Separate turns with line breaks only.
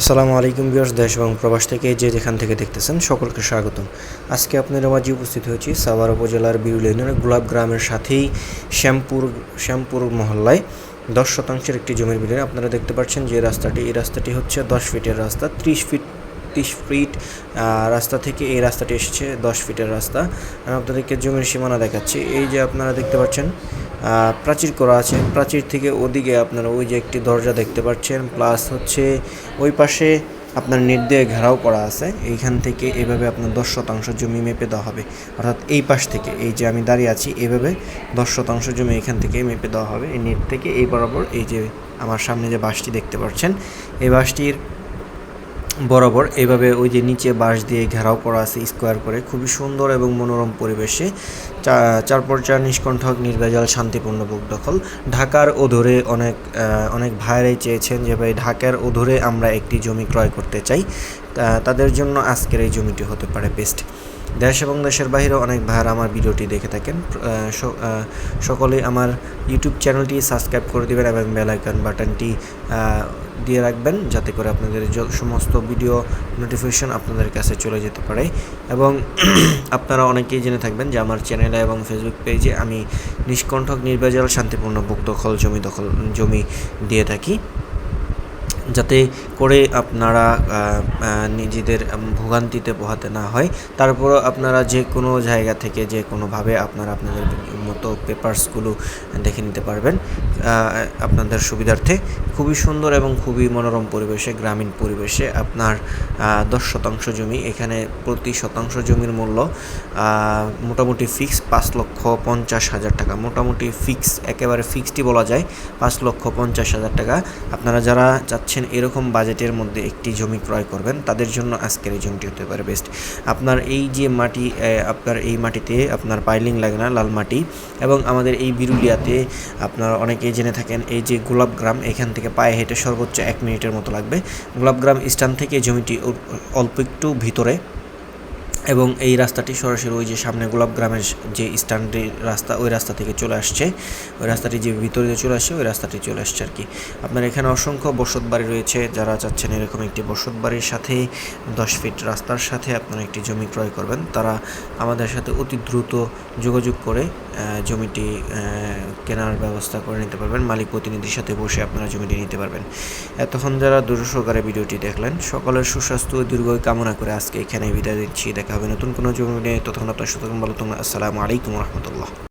আসসালামু আলাইকুম বিয়ার্স দেশ এবং প্রবাস থেকে যে যেখান থেকে দেখতেছেন সকলকে স্বাগতম। আজকে আপনাদের মাঝে উপস্থিত হয়েছি সাভার উপজেলার বিরুল ইউনিয়নের গোলাপ গ্রামের সাথেই শ্যামপুর শ্যামপুর মহল্লায়। দশ শতাংশের একটি জমির বিলে আপনারা দেখতে পাচ্ছেন যে রাস্তাটি, এই রাস্তাটি হচ্ছে দশ ফিটের রাস্তা, ত্রিশ ফিট, তিরিশ ফিট রাস্তা থেকে এই রাস্তাটি এসেছে দশ ফিটের রাস্তা। আমি আপনাদেরকে জমির সীমানা দেখাচ্ছি। এই যে আপনারা দেখতে পাচ্ছেন প্রাচীর করা আছে। প্রাচীর থেকে ওদিকে আপনারা ওই যে একটি দরজা দেখতে পাচ্ছেন প্লাস হচ্ছে ওই পাশে আপনার নেট দিয়ে ঘেরাও করা আছে। এইখান থেকে এভাবে আপনার দশ শতাংশ জমি মেপে দেওয়া হবে। অর্থাৎ এই পাশ থেকে, এই যে আমি দাঁড়িয়ে আছি এইভাবে দশ শতাংশ জমি এখান থেকে মেপে দেওয়া হবে। এই নেট থেকে এই বরাবর এই যে আমার সামনে যে বাসটি দেখতে পাচ্ছেন, এই বাসটির বরাবর এইভাবে ওই যে নিচে বাঁশ দিয়ে ঘেরাও করা আছে স্কোয়ার করে, খুবই সুন্দর এবং মনোরম পরিবেশে। চা- চার নিষ্কণ্ঠক, নির্ভেজাল, শান্তিপূর্ণ বুক দখল। ঢাকার ওধরে অনেক অনেক ভাইরাই চেয়েছেন যে, ভাই, ঢাকার ওধরে আমরা একটি জমি ক্রয় করতে চাই। তাদের জন্য আজকের এই জমিটি হতে পারে বেস্ট দেশ এবং দেশের বাইরে অনেক ভাইয়ারা আমার ভিডিওটি দেখে থাকেন। আহ, স- আহ, সকলেই আমার ইউটিউব চ্যানেলটি সাবস্ক্রাইব করে দেবেন এবং বেল আইকন বাটনটি দিয়ে রাখবেন যাতে করে আপনাদের সমস্ত ভিডিও নোটিফিকেশন আপনাদের কাছে চলে যেতে পারে। এবং আপনারা অনেকেই জেনে থাকবেন যে আমার চ্যানেলে এবং ফেসবুক পেজে আমি নিষ্কণ্ঠক নির্ভেজাল শান্তিপূর্ণ বুক দখল জমি দখল জমি দিয়ে থাকি। যাতে করে আপনারা নিজেদের ভোগান্তিতে পোহাতে না হয়। তারপরও আপনারা যে কোনো জায়গা থেকে যে কোনোভাবে আপনারা আপনাদের মতো পেপারসগুলো দেখে নিতে পারবেন। আপনাদের সুবিধার্থে খুবই সুন্দর এবং খুবই মনোরম পরিবেশে, গ্রামীণ পরিবেশে আপনার দশ শতাংশ জমি, এখানে প্রতি শতাংশ জমির মূল্য মোটামুটি ফিক্স পাঁচ লক্ষ পঞ্চাশ হাজার টাকা। মোটামুটি ফিক্স একেবারে ফিক্সডই বলা যায়, পাঁচ লক্ষ পঞ্চাশ হাজার টাকা। আপনারা যারা চাচ্ছেন এরকম বাজেটের মধ্যে একটি জমি ক্রয় করবেন, তাদের জন্য আজকের এই জমিটি হতে পারে বেস্ট আপনার এই যে মাটি আপনার এই মাটিতে আপনার পাইলিং লাগে না, লাল মাটি, এবং আমাদের এই বিরুলিয়াতে আপনার অনেকেই জেনে থাকেন, এই যে গোলাপ গ্রাম এখান থেকে পায়ে হেঁটে সর্বোচ্চ এক মিনিটের মতো লাগবে। গোলাপ গ্রাম স্ট্যান্ড থেকে জমিটি অল্প একটু ভিতরে এবং এই রাস্তাটি সরাসরি ওই যে সামনে গোলাপ গ্রামের যে স্ট্যান্ডের রাস্তা, ওই রাস্তা থেকে চলে আসছে। ওই রাস্তাটি যে ভিতরে চলে আসছে, ওই রাস্তাটি চলে আসছে আর কি। আপনার এখানে অসংখ্য বসত বাড়ি রয়েছে। যারা চাচ্ছেন এরকম একটি বসত বাড়ির সাথে, দশ ফিট রাস্তার সাথে আপনারা একটি জমি ক্রয় করবেন। তারা আমাদের সাথে অতি দ্রুত যোগাযোগ করে জমিটি কেনার ব্যবস্থা করে নিতে পারবেন। মালিক প্রতিনিধির সাথে বসে আপনারা জমিটি নিতে পারবেন। এতক্ষণ যারা দূর সহকারে ভিডিওটি দেখলেন, সকলের সুস্বাস্থ্য দীর্ঘ কামনা করে আজকে এখানে বিদায় দিচ্ছি দেখা হবে নতুন কোনো জমি নিয়ে ততক্ষণ আপনার সুতরাং ভালো আসসালামু আলাইকুম রহমতুল্লাহ।